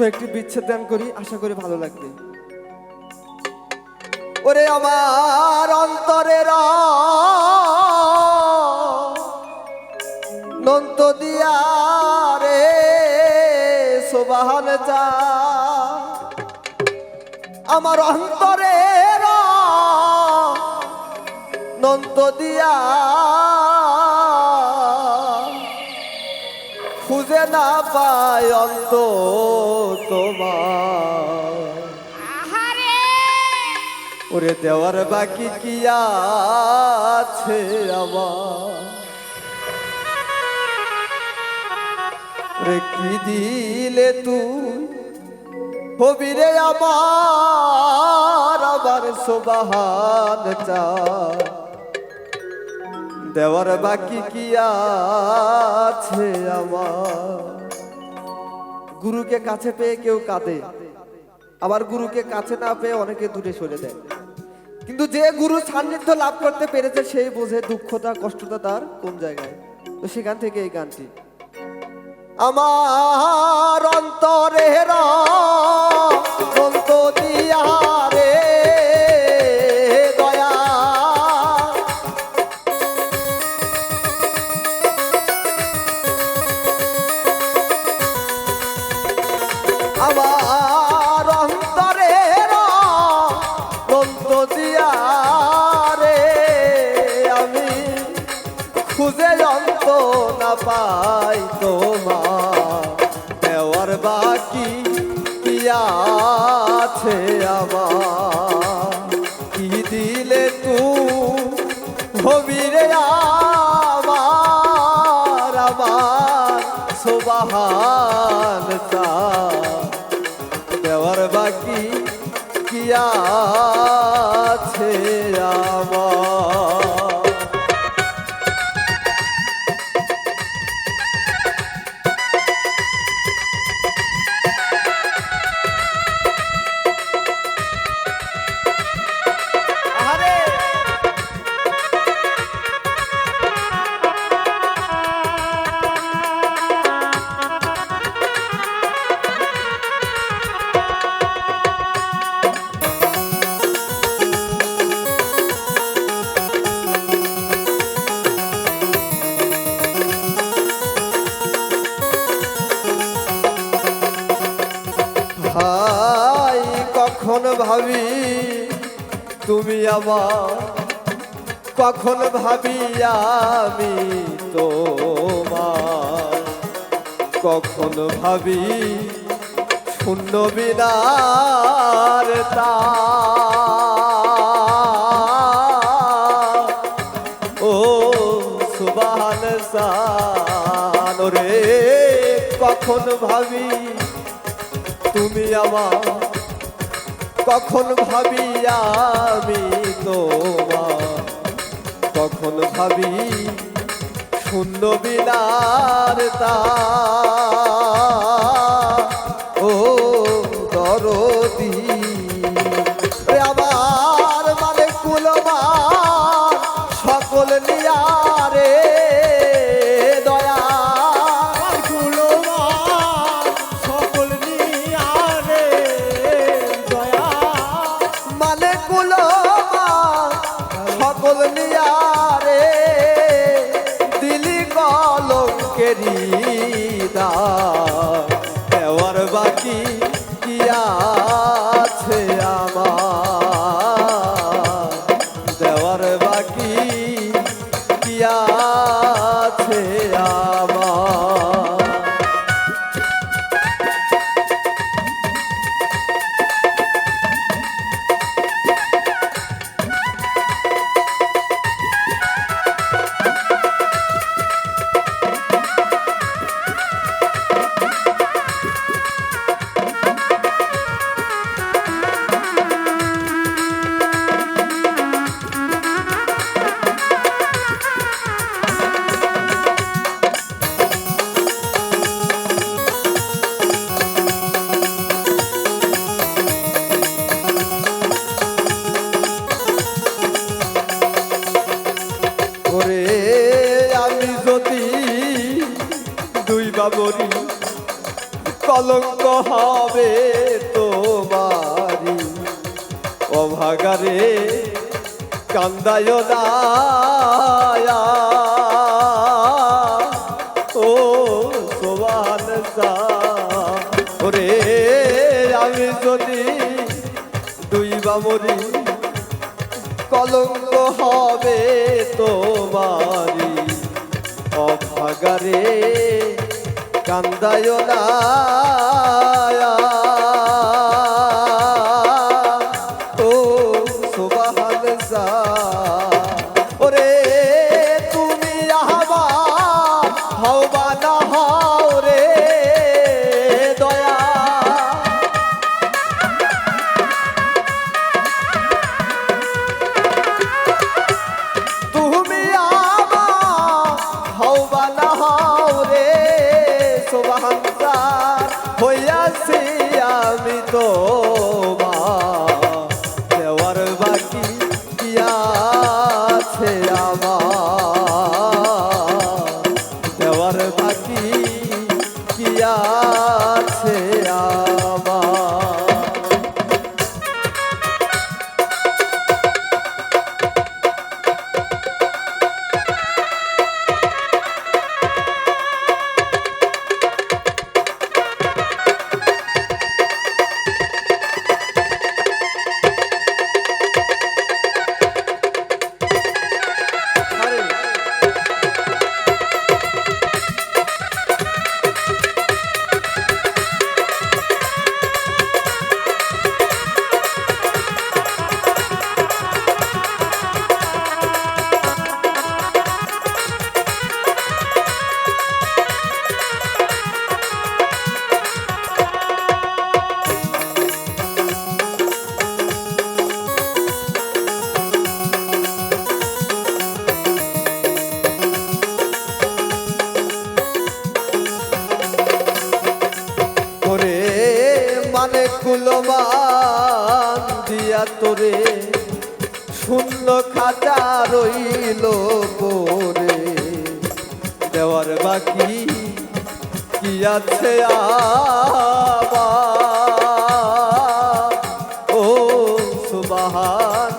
তো একটি বিচ্ছেদ দান করি, আশা করি ভালো লাগবে। ওরে আমার অন্তরের নন্ত দিয়া রে, সোবাহান চা। আমার অন্তরের নন্ত দিয়া না পায় অন্ত তোমার। ওরে দেওয়ার বাকি কি আছে আমার? রে কি দিলে তুই? হবি রে আমার আবার সোবাহান চা দেওয়ার বাকি কি আছে আমার? গুরুকে কাছে পেয়ে কেউ কাঁদে। আবার গুরুকে কাছে না পেয়ে অনেকে দূরে সরে দেয় কিন্তু যে গুরু সান্নিধ্য লাভ করতে পেরেছে সেই বোঝে দুঃখটা, কষ্টটা তার কোন জায়গায়। তো সেখান থেকে এই গানটি। আমার অন্তরের অন্ত ভাই কখন ভাবি তুমি আমার? কখন ভাবি আমি তোমার? কখন ভাবি শূন্য বিনার ও সুবাহান সান রে, কখন ভাবি আমার কখন ভাবি আমি তোমার কখন ভাবি শূন্য বিনার তা বাকি বাবরি কলঙ্ক হবে তোমারি অভাগারে কান্দায় দায়া। ও সোবান ওরে আমি যদি দুই বামরি কলঙ্ক হবে তোমারি অভাগারে কান্দায় না। দেওয়ার বাকি কি আছে আমার তোরে শূন্য খাতা রইল পরে। দেওয়ার বাকি কি আছে আবার? ও সুবাহান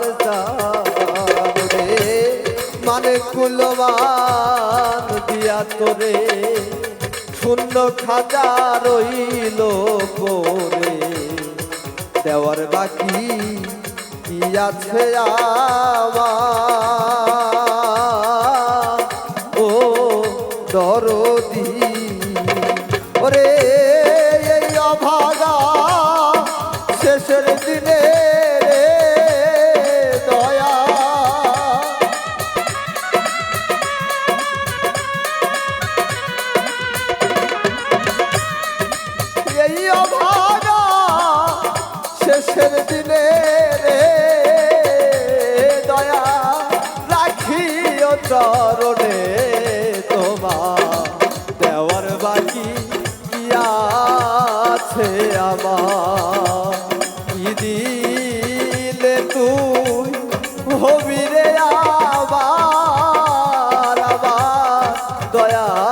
রে। মানে কুলমান দিয়া তোরে। শূন্য খাজা রইল পরে। দেওয়ার বাকি আছে আমার। ও দরদি ওরে এই অভাগা শেষের দিনে দয়া। এই অভাগা শেষের দিনে চরণে তোমার দেওয়ার বাকি কি আছে আমার? কি দিলে তুই হবি রে আবার আবার দয়াল